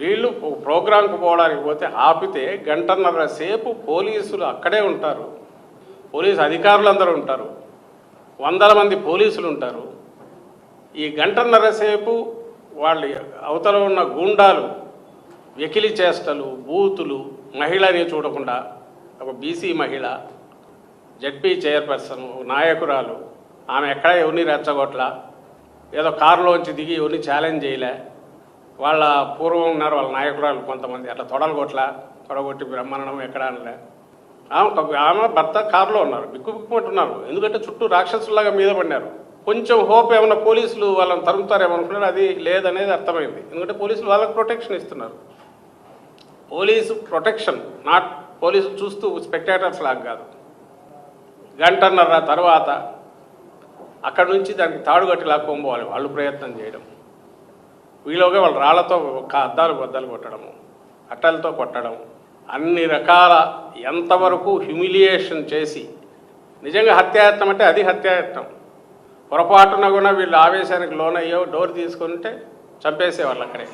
వీళ్ళు ప్రోగ్రాంకు పోవడానికి పోతే ఆపితే గంటన్నర సేపు పోలీసులు అక్కడే ఉంటారు. పోలీసు అధికారులందరూ ఉంటారు. వందల మంది పోలీసులు ఉంటారు. ఈ గంటన్నర సేపు వాళ్ళు అవతల ఉన్న గూండాలు వెకిలి చేష్టలు బూతులు మహిళని చూడకుండా ఒక బీసీ మహిళ జడ్పీ చైర్పర్సన్ నాయకురాలు ఆమె ఎక్కడ ఎవరిని రెచ్చగొట్ల ఏదో కారులోంచి దిగి ఎవరిని ఛాలెంజ్ చేయలే వాళ్ళ పూర్వం ఉన్నారు వాళ్ళ నాయకురాలు కొంతమంది. అట్లా తొడలగొట్ల తొడగొట్టి బ్రహ్మాండం ఎక్కడా అనలే. ఆమె ఒక- ఆమె భర్త కారులో ఉన్నారు బిక్కు బిక్కుమంటున్నారు. ఎందుకంటే చుట్టూ రాక్షసులాగా మీద పడినారు. కొంచెం హోప్ ఏమైనా పోలీసులు వాళ్ళని తరుముతారేమో అనుకున్నారు అది లేదనేది అర్థమైంది. ఎందుకంటే పోలీసులు వాళ్ళకి ప్రొటెక్షన్ ఇస్తున్నారు. పోలీసు ప్రొటెక్షన్ నాట్ పోలీసు చూస్తూ స్పెక్టేటర్స్ లాగా కాదు. గంటన్నర తర్వాత అక్కడ నుంచి దానికి తాడుగట్టి లాక్కోపోవాలి వాళ్ళు ప్రయత్నం చేయడం. వీలోగా వాళ్ళు రాళ్ళతో ఒక అద్దాలు బద్దలు కొట్టడము అట్టలతో కొట్టడం అన్ని రకాల ఎంతవరకు హ్యూమిలియేషన్ చేసి నిజంగా హత్యాయత్నం అంటే అది హత్యాయత్నం. పొరపాటున కూడా వీళ్ళు ఆవేశానికి లోనయ్యో డోర్ తీసుకుంటే చంపేసేవాళ్ళు అక్కడే.